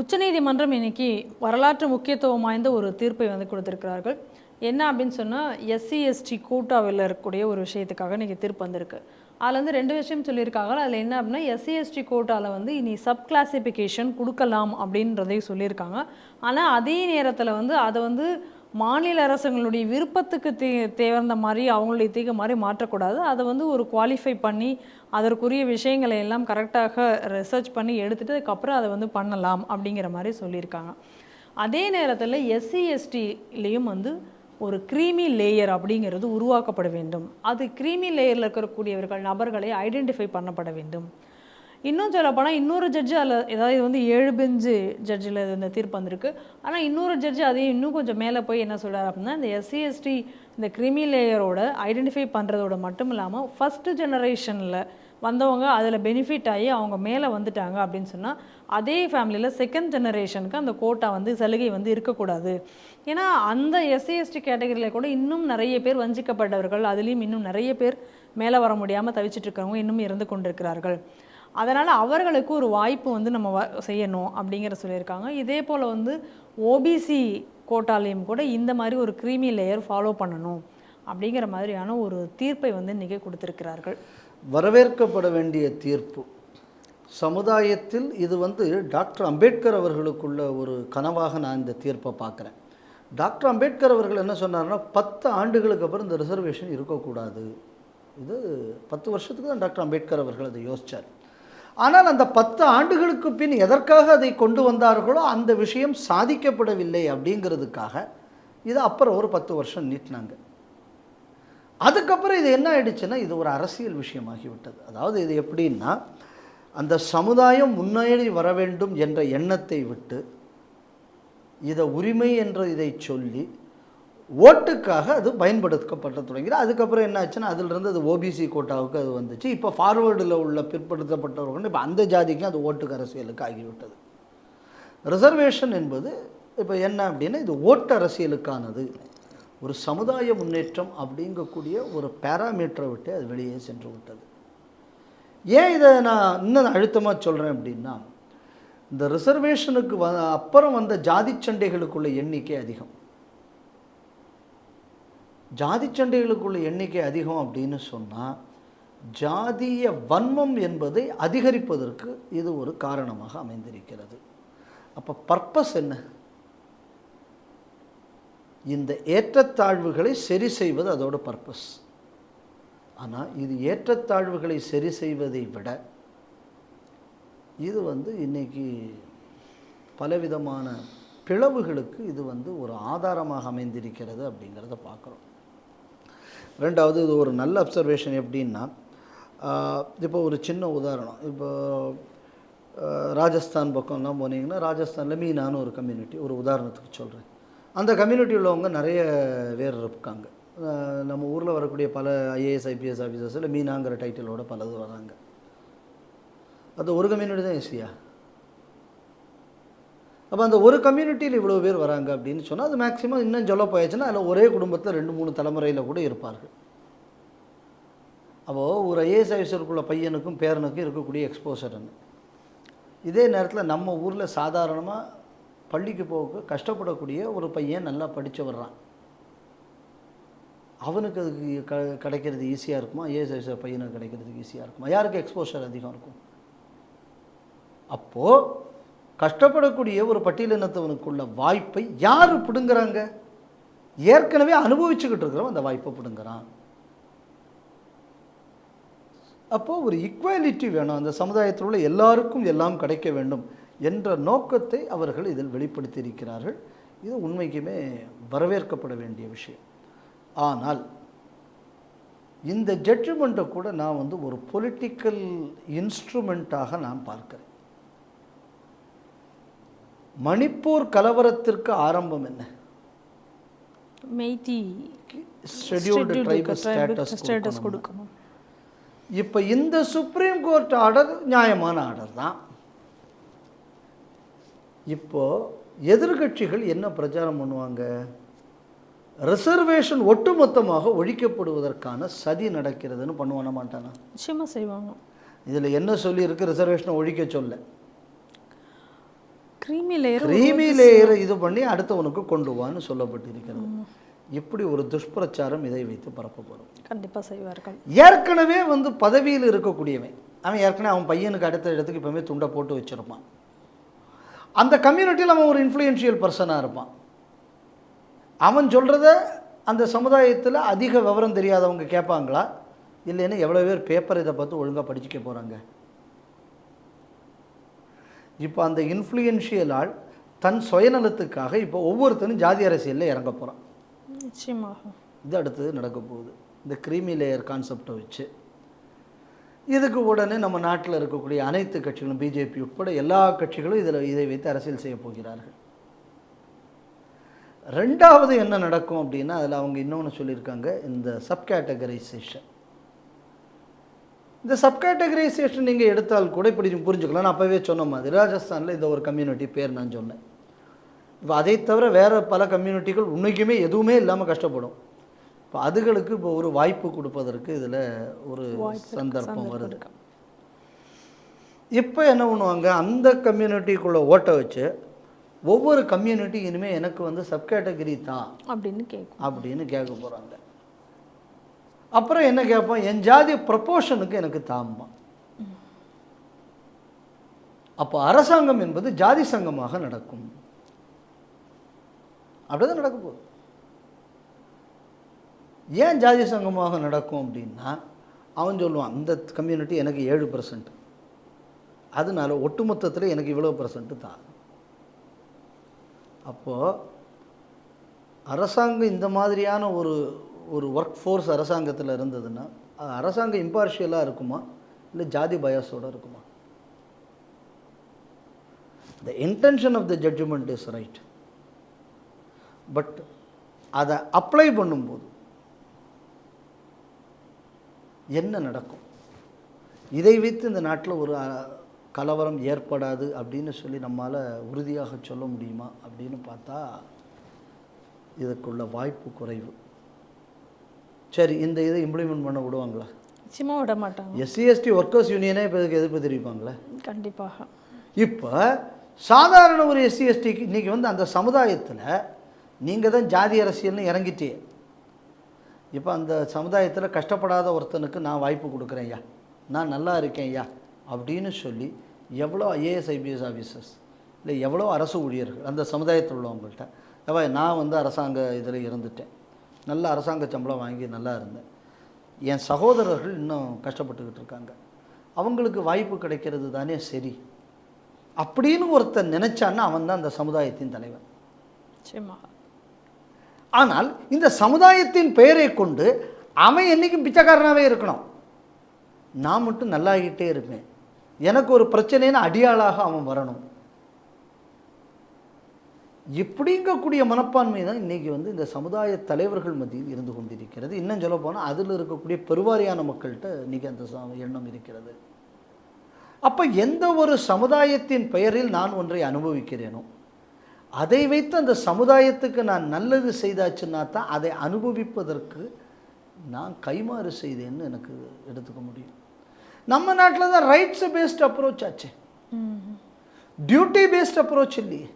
உச்சநீதிமன்றம் இன்னைக்கு வரலாற்று முக்கியத்துவம் வாய்ந்த ஒரு தீர்ப்பை வந்து கொடுத்திருக்கிறார்கள். என்ன அப்படின்னு சொன்னால் எஸ்சி எஸ்டி கோட்டாவில் இருக்கக்கூடிய ஒரு விஷயத்துக்காக இன்றைக்கி தீர்ப்பு வந்திருக்கு. அதில் வந்து ரெண்டு விஷயம் சொல்லியிருக்காங்க. அதில் என்ன அப்படின்னா எஸ்சி எஸ்டி கோட்டாவில் வந்து இனி சப் கிளாசிஃபிகேஷன் கொடுக்கலாம் அப்படின்றதையும் சொல்லியிருக்காங்க. ஆனால் அதே நேரத்தில் வந்து அதை வந்து மாநில அரசுங்களுடைய விருப்பத்துக்கு தே தேர்ந்த மாதிரி அவங்களுடைய தீக மாதிரி மாற்றக்கூடாது. அதை வந்து ஒரு குவாலிஃபை பண்ணி அதற்குரிய விஷயங்களை எல்லாம் கரெக்டாக ரிசர்ச் பண்ணி எடுத்துட்டு அதுக்கப்புறம் அதை வந்து பண்ணலாம் அப்படிங்கிற மாதிரி சொல்லியிருக்காங்க. அதே நேரத்தில் எஸ்சி எஸ்டிலையும் வந்து ஒரு க்ரீமி லேயர் அப்படிங்கிறது உருவாக்கப்பட வேண்டும். அது க்ரீமி லேயரில் இருக்கக்கூடியவர்கள் நபர்களை ஐடென்டிஃபை பண்ணப்பட வேண்டும். இன்னும் சொல்லப்போனால் இன்னொரு ஜட்ஜு அதில் ஏதாவது இது வந்து ஏழு பெஞ்சு ஜட்ஜில் இந்த தீர்ப்பு வந்திருக்கு. ஆனால் இன்னொரு ஜட்ஜு அதையும் இன்னும் கொஞ்சம் மேலே போய் என்ன சொல்கிறார் அப்படின்னா இந்த எஸ்சி எஸ்டி இந்த கிரிமி லேயரோட ஐடென்டிஃபை பண்ணுறதோட மட்டும் இல்லாமல் ஃபஸ்ட்டு ஜெனரேஷனில் வந்தவங்க அதில் பெனிஃபிட் ஆகி அவங்க மேலே வந்துட்டாங்க அப்படின்னு சொன்னால் அதே ஃபேமிலியில் செகண்ட் ஜெனரேஷனுக்கு அந்த கோட்டா வந்து சலுகை வந்து இருக்கக்கூடாது. ஏன்னா அந்த எஸ்சி எஸ்டி கேட்டகரியில் கூட இன்னும் நிறைய பேர் வஞ்சிக்கப்பட்டவர்கள் அதுலேயும் இன்னும் நிறைய பேர் மேலே வர முடியாமல் தவிச்சிட்டு இருக்கிறவங்க இன்னும் இருந்து கொண்டிருக்கிறார்கள். அதனால் அவர்களுக்கு ஒரு வாய்ப்பு வந்து நம்ம வ செய்யணும் அப்படிங்கிற சொல்லியிருக்காங்க. இதே போல் வந்து ஓபிசி கோட்டாலையும் கூட இந்த மாதிரி ஒரு க்ரீமி லேயர் ஃபாலோ பண்ணணும் அப்படிங்கிற மாதிரியான ஒரு தீர்ப்பை வந்து இன்றைக்கி கொடுத்துருக்கிறார்கள். வரவேற்கப்பட வேண்டிய தீர்ப்பு. சமுதாயத்தில் இது வந்து டாக்டர் அம்பேத்கர் அவர்களுக்குள்ள ஒரு கனவாக நான் இந்த தீர்ப்பை பார்க்குறேன். டாக்டர் அம்பேத்கர் அவர்கள் என்ன சொன்னார்னா பத்து ஆண்டுகளுக்கு அப்புறம் இந்த ரிசர்வேஷன் இருக்கக்கூடாது. இது பத்து வருஷத்துக்கு தான் டாக்டர் அம்பேத்கர் அவர்கள் அதை யோசித்தார் ஆனால் அந்த பத்து ஆண்டுகளுக்கு பின் எதற்காக அதை கொண்டு வந்தார்களோ அந்த விஷயம் சாதிக்கப்படவில்லை அப்படிங்கிறதுக்காக இது அப்புறம் ஒரு பத்து வருஷம் நீட்டினாங்க. அதுக்கப்புறம் இது என்ன ஆயிடுச்சுன்னா இது ஒரு அரசியல் விஷயமாகிவிட்டது. அதாவது இது எப்படின்னா அந்த சமுதாயம் முன்னேறி வர வேண்டும் என்ற எண்ணத்தை விட்டு இதை உரிமை என்ற இதை சொல்லி ஓட்டுக்காக அது பயன்படுத்தப்பட்ட தொடங்கிது அதுக்கப்புறம் என்ன ஆச்சுன்னா அதிலிருந்து அது ஓபிசி கோட்டாவுக்கு அது வந்துச்சு. இப்போ ஃபார்வேர்டில் உள்ள பிற்படுத்தப்பட்டவர்கள் இப்போ அந்த ஜாதிக்கும் அது ஓட்டுக்கு அரசியலுக்கு ஆகிவிட்டது. ரிசர்வேஷன் என்பது இப்போ என்ன அப்படின்னா இது ஓட்டு அரசியலுக்கானது. ஒரு சமுதாய முன்னேற்றம் அப்படிங்கக்கூடிய ஒரு பேராமீட்டரை விட்டு அது வெளியே சென்று விட்டது. ஏன் இதை நான் இன்னும் அழுத்தமாக சொல்கிறேன் அப்படின்னா இந்த ரிசர்வேஷனுக்கு வ அப்புறம் வந்த ஜாதி சண்டைகளுக்குள்ள எண்ணிக்கை அதிகம். ஜாதி சண்டைகளுக்குள்ள எண்ணிக்கை அதிகம் அப்படின்னு சொன்னால் ஜாதிய வன்மம் என்பதை அதிகரிப்பதற்கு இது ஒரு காரணமாக அமைந்திருக்கிறது. அப்போ பர்பஸ் என்ன? இந்த ஏற்றத்தாழ்வுகளை சரி செய்வது அதோட பர்பஸ் ஆனால் இது ஏற்றத்தாழ்வுகளை சரி செய்வதை விட இது வந்து இன்னைக்கு பலவிதமான பிளவுகளுக்கு இது வந்து ஒரு ஆதாரமாக அமைந்திருக்கிறது அப்படிங்கிறத பார்க்குறோம். ரெண்டாவது இது ஒரு நல்ல அப்சர்வேஷன் எப்படின்னா இப்போ ஒரு சின்ன உதாரணம். இப்போ ராஜஸ்தான் பக்கம்லாம் போனீங்கன்னா ராஜஸ்தானில் மீனான்னு ஒரு கம்யூனிட்டி ஒரு உதாரணத்துக்கு சொல்கிறேன் அந்த கம்யூனிட்டி உள்ளவங்க நிறைய பேர் இருக்காங்க. நம்ம ஊரில் வரக்கூடிய பல ஐஏஎஸ் ஐபிஎஸ் ஆஃபீஸர்ஸில் மீனாங்கிற டைட்டிலோட பலது வராங்க. அது ஒரு கம்யூனிட்டி தான் எஸ்சியா அப்போ அந்த ஒரு கம்யூனிட்டியில் இவ்வளோ பேர் வராங்க அப்படின்னு சொன்னால் அது மேக்ஸிமம் இன்னும் சொல்ல போயாச்சுன்னா அதில் ஒரே குடும்பத்தில் ரெண்டு மூணு தலைமுறையில் கூட இருப்பார்கள். அப்போது ஒரு ஐஏஎஸ் ஆஃபீஸருக்குள்ள பையனுக்கும் பேரனுக்கும் இருக்கக்கூடிய எக்ஸ்போசர்னு இதே நேரத்தில் நம்ம ஊரில் சாதாரணமாக பள்ளிக்கு போக கஷ்டப்படக்கூடிய ஒரு பையன் நல்லா படித்து வர்றான் அவனுக்கு அதுக்கு க கிடைக்கிறது ஈஸியாக இருக்குமா? ஐஏஎஸ் ஆஃபீஸர் பையனுக்கு கிடைக்கிறதுக்கு ஈஸியாக இருக்குமா? யாருக்கு எக்ஸ்போஷர் அதிகம் இருக்கும்? அப்போது கஷ்டப்படக்கூடிய ஒரு பட்டியலினத்தவனுக்குள்ள வாய்ப்பை யார் பிடுங்குறாங்க? ஏற்கனவே அனுபவிச்சுக்கிட்டு இருக்கிறவன் அந்த வாய்ப்பை பிடுங்குறான். அப்போது ஒரு ஈக்குவாலிட்டி வேணும். அந்த சமுதாயத்தில் உள்ள எல்லாருக்கும் எல்லாம் கிடைக்க வேண்டும் என்ற நோக்கத்தை அவர்கள் இதில் வெளிப்படுத்தியிருக்கிறார்கள். இது உண்மைக்குமே வரவேற்கப்பட வேண்டிய விஷயம். ஆனால் இந்த ஜட்ஜ்மெண்ட்டை கூட நான் வந்து ஒரு பொலிட்டிக்கல் இன்ஸ்ட்ருமெண்ட்டாக நான் பார்க்குறேன். மணிப்பூர் கலவரத்திற்கு ஆரம்பம் என்ன? Meitei scheduled tribal status status கொடுக்கணும். இப்போ இந்த சுப்ரீம் கோர்ட் ஆர்டர் நியாயமான ஆர்டர் தான். இப்போ எதிர்க்கட்சிகள் என்ன பிரச்சாரம் பண்ணுவாங்க? ரிசர்வேஷன் ஒட்டுமொத்தமாக ஒழிக்கப்படுவதற்கான சதி நடக்கிறதுன்னு பண்ணுவான மாட்டானா? நிச்சயமாக செய்வாங்க. இதில் என்ன சொல்லியிருக்கு? ரிசர்வேஷனை ஒழிக்க சொல்ல. கிரீமி லேயர் கிரீமி லேயரை இது பண்ணி அடுத்தவனுக்கு கொண்டு வான்னு சொல்லப்பட்டிருக்கிறது. இப்படி ஒரு துஷ்பிரச்சாரம் இதை வைத்து பரப்பப்படும் கண்டிப்பாக செய்வார்கள் ஏற்கனவே வந்து பதவியில் இருக்கக்கூடியவன் அவன் ஏற்கனவே அவன் பையனுக்கு அடுத்த இடத்துக்கு இப்போவுமே துண்டை போட்டு வச்சிருப்பான். அந்த கம்யூனிட்டியில் அவன் ஒரு இன்ஃப்ளூயன்ஷியல் பர்சனாக இருப்பான். அவன் சொல்கிறத அந்த சமுதாயத்தில் அதிக விவரம் தெரியாதவங்க கேட்பாங்களா? இல்லைன்னு எவ்வளோ பேர் பேப்பர் இதை பார்த்து ஒழுங்காக படிச்சுக்க போகிறாங்க இப்போ அந்த இன்ஃப்ளூயன்ஷியல் ஆள் தன் சுயநலத்துக்காக இப்போ ஒவ்வொருத்தனும் ஜாதி அரசியலில் இறங்க போகிறான் நிச்சயமாக. இது அடுத்தது நடக்க போகுது. இந்த கிரீமி லேயர் கான்செப்டை வச்சு. இதுக்கு உடனே நம்ம நாட்டில் இருக்கக்கூடிய அனைத்து கட்சிகளும் பிஜேபி உட்பட எல்லா கட்சிகளும் இதில் இதை வைத்து அரசியல் செய்ய போகிறார்கள். ரெண்டாவது என்ன நடக்கும் அப்படின்னா அதில் அவங்க இன்னொன்று சொல்லியிருக்காங்க இந்த சப்கேட்டகரைசேஷன் இந்த சப்கேட்டகரைசேஷன் நீங்கள் எடுத்தால் கூட இப்படி புரிஞ்சுக்கலாம். நான் அப்போவே சொன்ன மாதிரி ராஜஸ்தானில் இந்த ஒரு கம்யூனிட்டி பேர் நான் சொன்னேன். இப்போ அதை தவிர வேறு பல கம்யூனிட்டிகள் உண்மைக்குமே எதுவுமே இல்லாமல் கஷ்டப்படும். இப்போ அதுகளுக்கு இப்போ ஒரு வாய்ப்பு கொடுப்பதற்கு இதில் ஒரு சந்தர்ப்பம் வருது. இப்போ என்ன பண்ணுவாங்க? அந்த கம்யூனிட்டிக்குள்ளே ஓட்ட வச்சு ஒவ்வொரு கம்யூனிட்டி இனிமேல் எனக்கு வந்து சப்கேட்டகரி தான் அப்படின்னு கேட்கும். அப்படின்னு கேட்க போகிறாங்க அப்புறம் என்ன கேட்போம்? என் ஜாதி ப்ரப்போர்ஷனுக்கு எனக்கு தாம்மா. அப்போ அரசாங்கம் என்பது ஜாதி சங்கமாக நடக்கும். அப்படிதான் நடக்க போகுது. ஏன் ஜாதி சங்கமாக நடக்கும் அப்படின்னா அவன் சொல்லுவான் இந்த கம்யூனிட்டி எனக்கு ஏழு பர்சன்ட் அதனால ஒட்டுமொத்தத்தில் எனக்கு இவ்வளோ பர்சன்ட் தான். அப்போது அரசாங்கம் இந்த மாதிரியான ஒரு ஒரு ஒர்க் ஃபோர்ஸ் அரசாங்கத்தில் இருந்ததுன்னா அரசாங்கம் இம்பார்ஷியலாக இருக்குமா? இல்லை ஜாதி பயாஸோட இருக்குமா? The intention of the judgement is right but அதை அப்ளை பண்ணும்போது என்ன நடக்கும்? இதை வைத்து இந்த நாட்டில் ஒரு கலவரம் ஏற்படாது அப்படின்னு சொல்லி நம்மால் உறுதியாக சொல்ல முடியுமா அப்படின்னு பார்த்தா இதுக்குள்ள வாய்ப்பு குறைவு. சரி இந்த இதை இம்ப்ளிமெண்ட் பண்ண விடுவாங்களா? நிச்சயமாக விட மாட்டாங்க. எஸ்சி எஸ்டி ஒர்க்கர்ஸ் யூனியனே இப்போ இதுக்கு எதிர்ப்பு தெரிவிப்பாங்களே? கண்டிப்பாக. இப்போ சாதாரண ஒரு எஸ்சி எஸ்டிக்கு இன்றைக்கி வந்து அந்த சமுதாயத்தில் நீங்கள் தான் ஜாதி அரசியல்னு இறங்கிட்டே இப்போ அந்த சமுதாயத்தில் கஷ்டப்படாத ஒருத்தனுக்கு நான் வாய்ப்பு கொடுக்குறேன் ஐயா. நான் நல்லா இருக்கேன் ஐயா அப்படின்னு சொல்லி எவ்வளோ ஐஏஎஸ் ஐபிஎஸ் ஆஃபீஸர்ஸ் இல்லை எவ்வளோ அரசு ஊழியர்கள் அந்த சமுதாயத்தில் உள்ளவங்கள்ட்ட நான் வந்து அரசாங்க இதில் இருந்துட்டேன். நல்ல அரசாங்க சம்பளம் வாங்கி நல்லா இருந்தேன். என் சகோதரர்கள் இன்னும் கஷ்டப்பட்டுக்கிட்டு இருக்காங்க. அவங்களுக்கு வாய்ப்பு கிடைக்கிறது தானே சரி. அப்படின்னு ஒருத்தன் நினைச்சான்னா அவன் தான் அந்த சமுதாயத்தின் தலைவன். ஆனால் இந்த சமுதாயத்தின் பெயரை கொண்டு அவன் என்னைக்கும் பிச்சைக்காரனாகவே இருக்கணும். நான் மட்டும் நல்லாகிட்டே இருப்பேன். எனக்கு ஒரு பிரச்சனைன்னு அடியாளாக அவன் வரணும். இப்படிங்கக்கூடிய மனப்பான்மை தான் இன்றைக்கி வந்து இந்த சமுதாய தலைவர்கள் மத்தியில் இருந்து கொண்டிருக்கிறது. இன்னும் சொல்ல போனால் அதில் இருக்கக்கூடிய பெருவாரியான மக்கள்கிட்ட இன்றைக்கி அந்த ச- எண்ணம் இருக்கிறது. அப்போ எந்த ஒரு சமுதாயத்தின் பெயரில் நான் ஒன்றை அனுபவிக்கிறேனோ அதை வைத்து அந்த சமுதாயத்துக்கு நான் நல்லது செய்தாச்சுன்னா தான் அதை அனுபவிப்பதற்கு நான் கைமாறு செய்தேன்னு எனக்கு எடுத்துக்க முடியும். நம்ம நாட்டில் தான் ரைட்ஸ் பேஸ்ட் அப்ரோச் ஆச்சு. டியூட்டி பேஸ்ட் அப்ரோச் இல்லையே.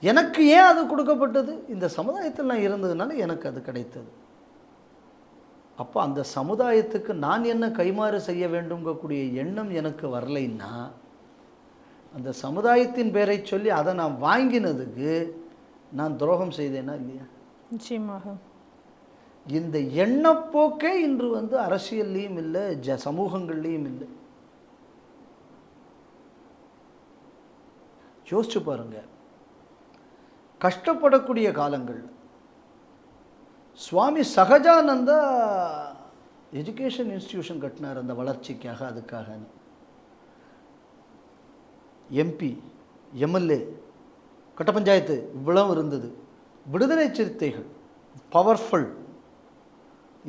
எனக்கு ஏன் அது கொடுக்கப்பட்டது? இந்த சமுதாயத்தில் நான் இருந்ததுனால எனக்கு அது கிடைத்தது. அப்போ அந்த சமுதாயத்துக்கு நான் என்ன கைமாறு செய்ய வேண்டும்ங்கக்கூடிய எண்ணம் எனக்கு வரலைன்னா அந்த சமுதாயத்தின் பேரை சொல்லி அதை நான் வாங்கினதுக்கு நான் துரோகம் செய்தேனா இல்லையா? நிச்சயமாக. இந்த எண்ணப்போக்கே இன்று வந்து அரசியல்லையும் இல்லை ஜ சமூகங்கள்லேயும் இல்லை. யோசிச்சு பாருங்க. கஷ்டப்படக்கூடிய காலங்கள். சுவாமி சகஜானந்தா எஜுகேஷன் இன்ஸ்டிடியூஷன் கட்டினார் அந்த வளர்ச்சிக்காக அதுக்காகன்னு. எம்பி எம்எல்ஏ கட்ட பஞ்சாயத்து இவ்வளவு இருந்தது. விடுதலை சிறுத்தைகள் பவர்ஃபுல்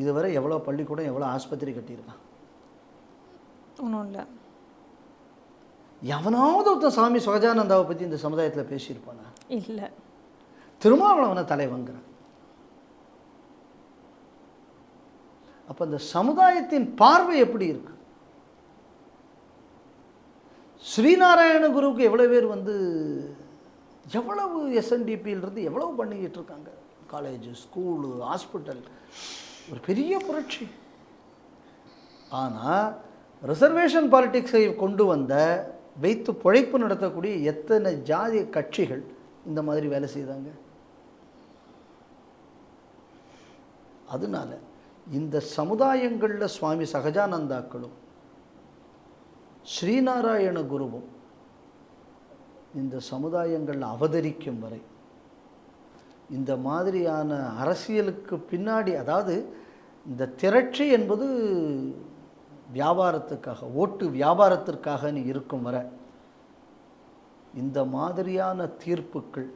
இதுவரை எவ்வளோ பள்ளிக்கூடம் எவ்வளோ ஆஸ்பத்திரி கட்டியிருக்கான்? ஒன்றும் இல்லை. எவனாவது ஒருத்தன் சாமி சுகஜானந்தாவை பற்றி இந்த சமுதாயத்தில் பேசியிருப்பானா? இல்லை. திருமாவளவனை தலைவங்கிறான் அப்போ இந்த சமுதாயத்தின் பார்வை எப்படி இருக்கு? ஸ்ரீநாராயண குருவுக்கு எவ்வளோ பேர் வந்து எவ்வளவு எஸ்என்டிபியிலிருந்து எவ்வளவு பண்ணிக்கிட்டு இருக்காங்க? காலேஜ் ஸ்கூலு ஹாஸ்பிட்டல் ஒரு பெரிய புரட்சி. ஆனால் ரிசர்வேஷன் பாலிட்டிக்ஸை கொண்டு வந்த வைத்து பிழைப்பு நடத்தக்கூடிய எத்தனை ஜாதி கட்சிகள் இந்த மாதிரி வேலை செய்தாங்க? அதனால இந்த சமுதாயங்களில் சுவாமி சகஜானந்தாக்களும் ஸ்ரீநாராயண குருவும் இந்த சமுதாயங்களில் அவதரிக்கும் வரை இந்த மாதிரியான அரசியலுக்கு பின்னாடி அதாவது இந்த திரட்சி என்பது வியாபாரத்துக்காக ஓட்டு வியாபாரத்திற்காக நீ இருக்கும் வரை இந்த மாதிரியான தீர்ப்புக்கள்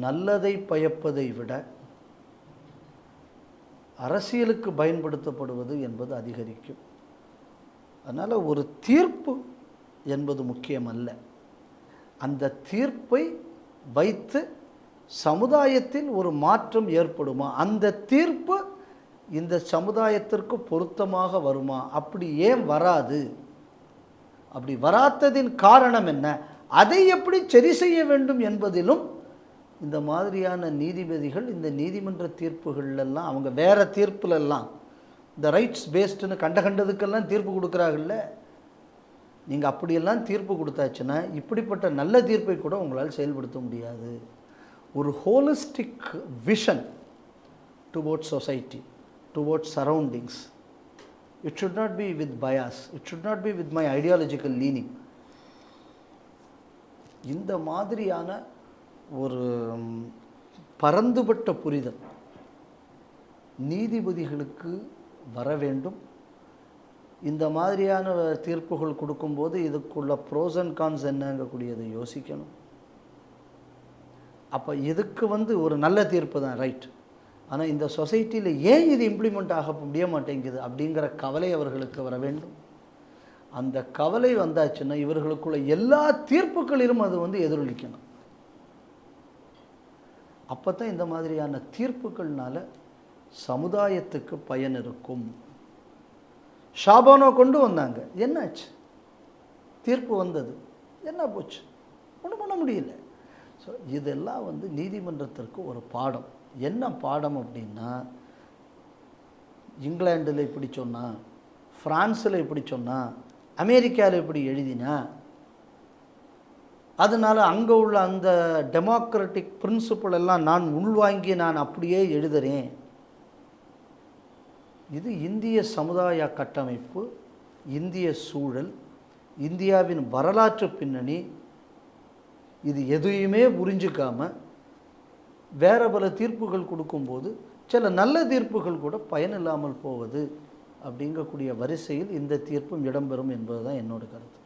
நல்லதை பயப்பதை விட அரசியலுக்கு பயன்படுத்தப்படுவது என்பது அதிகரிக்கும். அதனால் ஒரு தீர்ப்பு என்பது முக்கியமல்ல. அந்த தீர்ப்பை வைத்து சமுதாயத்தில் ஒரு மாற்றம் ஏற்படுமா? அந்த தீர்ப்பு இந்த சமுதாயத்திற்கு பொருத்தமாக வருமா? அப்படி ஏன் வராது? அப்படி வராததின் காரணம் என்ன? அதை எப்படி சரி செய்ய வேண்டும் என்பதிலும் இந்த மாதிரியான நீதிபதிகள் இந்த நீதிமன்ற தீர்ப்புகள்லாம் அவங்க வேறு தீர்ப்புலெல்லாம் இந்த ரைட்ஸ் பேஸ்டுன்னு கண்ட கண்டதுக்கெல்லாம் தீர்ப்பு கொடுக்குறாங்கல்ல? நீங்கள் அப்படியெல்லாம் தீர்ப்பு கொடுத்தாச்சுன்னா இப்படிப்பட்ட நல்ல தீர்ப்பை கூட உங்களால் செயல்படுத்த முடியாது. ஒரு holistic vision towards society towards surroundings it should not be with bias it should not be with my ideological leaning இந்த மாதிரியான ஒரு பரந்துபட்ட புரிதல். நீதிபதிகளுக்கு வர வேண்டும். இந்த மாதிரியான தீர்ப்புகள் கொடுக்கும்போது இதுக்குள்ள ப்ரோஸ் அண்ட் கான்ஸ் என்னங்கக்கூடியதை யோசிக்கணும். அப்போ இதுக்கு வந்து ஒரு நல்ல தீர்ப்பு தான் ரைட் ஆனால் இந்த சொசைட்டியில் ஏன் இது இம்ப்ளிமெண்ட் ஆக முடிய மாட்டேங்குது அப்படிங்கிற கவலை அவர்களுக்கு வர வேண்டும். அந்த கவலை வந்தாச்சுன்னா இவர்களுக்குள்ள எல்லா தீர்ப்புகளிலும் அது வந்து எதிரொலிக்கணும். அப்போ தான் இந்த மாதிரியான தீர்ப்புகள்னால சமுதாயத்துக்கு பயன் இருக்கும். ஷாபானோ கொண்டு வந்தாங்க. என்னாச்சு? தீர்ப்பு வந்தது. என்ன போச்சு? ஒன்றும் பண்ண முடியல. ஸோ இதெல்லாம் வந்து நீதிமன்றத்திற்கு ஒரு பாடம். என்ன பாடம் அப்படின்னா இங்கிலாண்டில் இப்படி சொன்னால் ஃப்ரான்ஸில் இப்படி சொன்னால் அமெரிக்காவில் இப்படி எழுதினா அதனால் அங்கே உள்ள அந்த டெமோக்ராட்டிக் பிரின்சிபல் எல்லாம் நான் உள்வாங்கி நான் அப்படியே எழுதுகிறேன் இது இந்திய சமுதாய கட்டமைப்பு இந்திய சூழல் இந்தியாவின் வரலாற்று பின்னணி. இது எதையுமே புரிஞ்சிக்காமல் வேறு பல தீர்ப்புகள் கொடுக்கும்போது சில நல்ல தீர்ப்புகள் கூட பயனில்லாமல் போவது அப்படிங்கக்கூடிய வரிசையில் இந்த தீர்ப்பும் இடம்பெறும் என்பது தான் என்னோட கருத்து.